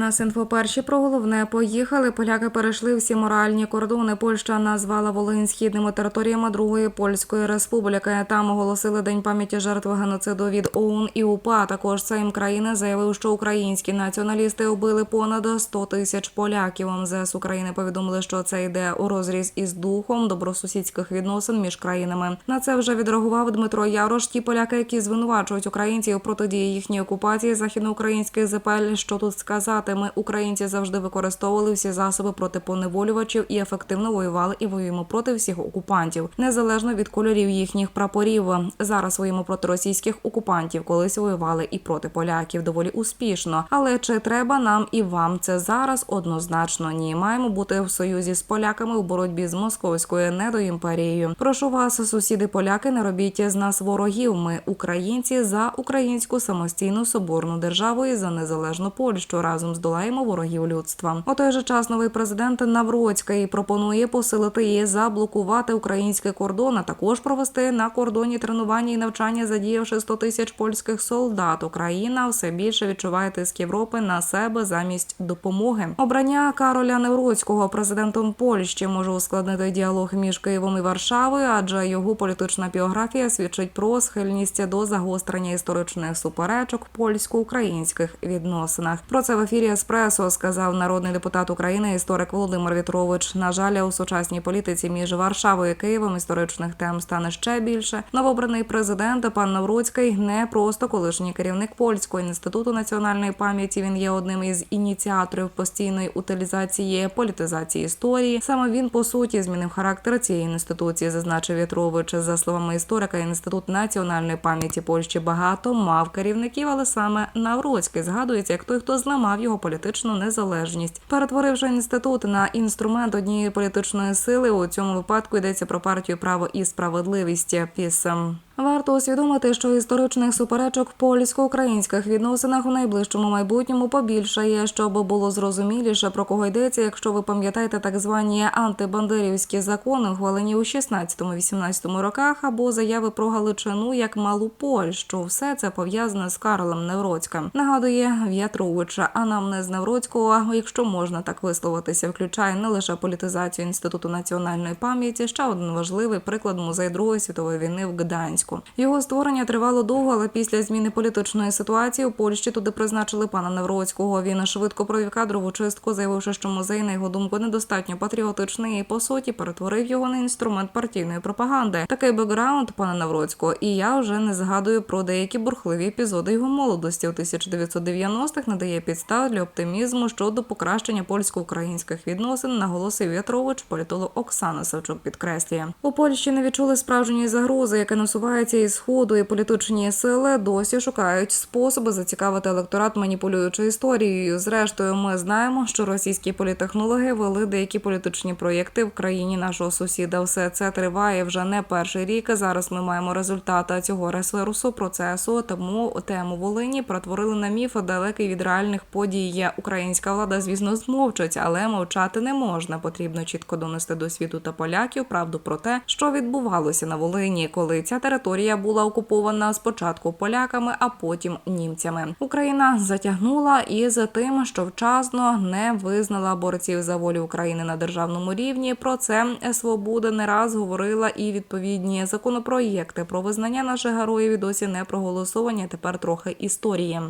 нас інфо перші про головне. Поїхали. Поляки перейшли всі моральні кордони. Польща назвала Волинь східними територіями Другої польської республіки. Там оголосили день пам'яті жертв геноциду від ОУН і УПА. Також Сейм країни заявив, що українські націоналісти убили понад 100 тисяч поляків. МЗС України повідомили, що це йде у розріз із духом добросусідських відносин між країнами. На це вже відреагував Дмитро Ярош. Ті поляки, які звинувачують українців у протидії їхній окупації західноукраїнських ЗПЛ. Що тут сказати? Ми, українці, завжди використовували всі засоби проти поневолювачів і ефективно воювали і воюємо проти всіх окупантів, незалежно від кольорів їхніх прапорів. Зараз воюємо проти російських окупантів, колись воювали і проти поляків доволі успішно. Але чи треба нам і вам це зараз? Однозначно ні. Маємо бути в союзі з поляками у боротьбі з московською недоімперією. Прошу вас, сусіди поляки, не робіть з нас ворогів. Ми українці за українську самостійну соборну державу і за незалежну Польщу. Разом здолаємо ворогів людства. У той же час новий президент Навроцький пропонує посилити і заблокувати український кордон, а також провести на кордоні тренування і навчання, задіявши 100 тисяч польських солдат. Україна все більше відчуває тиск Європи на себе замість допомоги. Обрання Кароля Невроцького президентом Польщі може ускладнити діалог між Києвом і Варшавою, адже його політична біографія свідчить про схильність до загострення історичних суперечок польсько-українських відносинах. Про це в ефірі Еспресо сказав народний депутат України, історик Володимир Вітрович. На жаль, у сучасній політиці між Варшавою і Києвом історичних тем стане ще більше. Новообраний президент пан Навроцький не просто колишній керівник польського інституту національної пам'яті. Він є одним із ініціаторів постійної утилізації політизації історії. Саме він по суті змінив характер цієї інституції, зазначив Вітрович. За словами історика, інститут національної пам'яті Польщі багато мав керівників, але саме Навроцький згадується як той, хто зламав його політичну незалежність, перетворивши інститут на інструмент однієї політичної сили. У цьому випадку йдеться про партію право і справедливість. Пісом. Варто усвідомити, що історичних суперечок в польсько-українських відносинах у найближчому майбутньому побільшає, щоб було зрозуміліше про кого йдеться. Якщо ви пам'ятаєте так звані антибандерівські закони, ухвалені у 16-18 роках, або заяви про Галичину як малу Польщу, все це пов'язане з Карлом Невроцьким. Нагадує В'ятровича, а нам не з Невроцького, якщо можна так висловитися, включає не лише політизацію інституту національної пам'яті, ще один важливий приклад музей Другої світової війни в Гданську. Його створення тривало довго, але після зміни політичної ситуації у Польщі туди призначили пана Невроцького. Він швидко провів кадрову чистку, заявивши, що музей, на його думку, недостатньо патріотичний і по суті перетворив його на інструмент партійної пропаганди. Такий бекграунд пана Навроцького. І я вже не згадую про деякі бурхливі епізоди його молодості у 1990-х надає підстав для оптимізму щодо покращення польсько-українських відносин. Наголосив В'ятрович, політолог Оксана Савчук підкреслює. У Польщі не відчули справжньої загрози, яка насувається із сходу, і політичні сили досі шукають способи зацікавити електорат, маніпулюючи історією. Зрештою, ми знаємо, що російські політехнологи вели деякі політичні проєкти в країні нашого сусіда. Все це триває вже не перший рік. Зараз ми маємо результати цього ресурсу процесу. Тому тему Волині протворили на міф далекий від реальних подій. Українська влада, звісно, змовчить, але мовчати не можна. Потрібно чітко донести до світу та поляків правду про те, що відбувалося на Волині, коли ця територія була окупована спочатку поляками, а потім німцями. Україна затягнула із тим, що вчасно не визнала борців за волю України на державному рівні. Про це свобода не раз говорила і відповідні законопроєкти про визнання наших героїв і досі не проголосовані. Тепер трохи історії.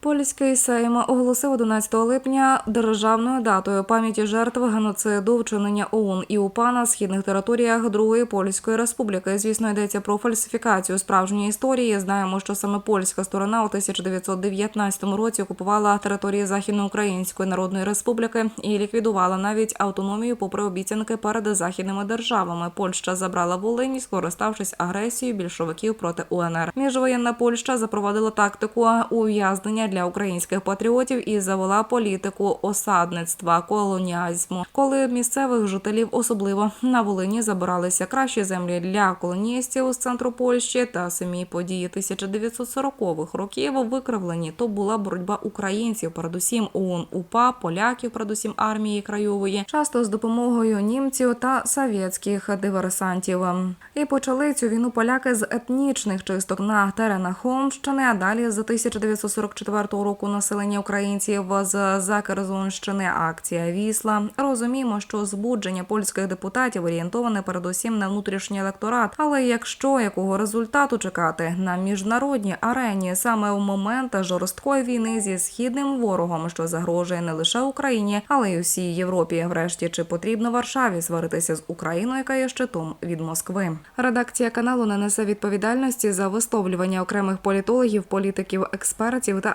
Польський Сейм оголосив 11 липня державною датою пам'яті жертв геноциду вчинення ОУН і УПА на східних територіях Другої Польської Республіки. Звісно, йдеться про фальсифікацію справжньої історії. Знаємо, що саме польська сторона у 1919 році окупувала території Західноукраїнської Народної Республіки і ліквідувала навіть автономію, попри обіцянки перед західними державами. Польща забрала Волині, скориставшись агресією більшовиків проти УНР. Міжвоєнна Польща запровадила тактику ув'язнення для українських патріотів і завела політику осадництва, колоніазму, коли місцевих жителів, особливо на Волині, забиралися кращі землі для колоністів з центру Польщі та самі події 1940-х років викривлені. То була боротьба українців, передусім ОУН УПА, поляків, передусім армії краєвої, часто з допомогою німців та совєтських диверсантів. І почали цю війну поляки з етнічних чисток на теренах Холмщини, а далі з 1944 четвертого року населення українців з Закерзонщини. Акція Вісла. Розуміємо, що збудження польських депутатів орієнтоване передусім на внутрішній електорат. Але якщо якого результату чекати на міжнародній арені саме в момент жорсткої війни зі східним ворогом, що загрожує не лише Україні, але й усій Європі. Врешті чи потрібно Варшаві сваритися з Україною, яка є щитом від Москви? Редакція каналу не несе відповідальності за висловлювання окремих політологів, політиків, експертів та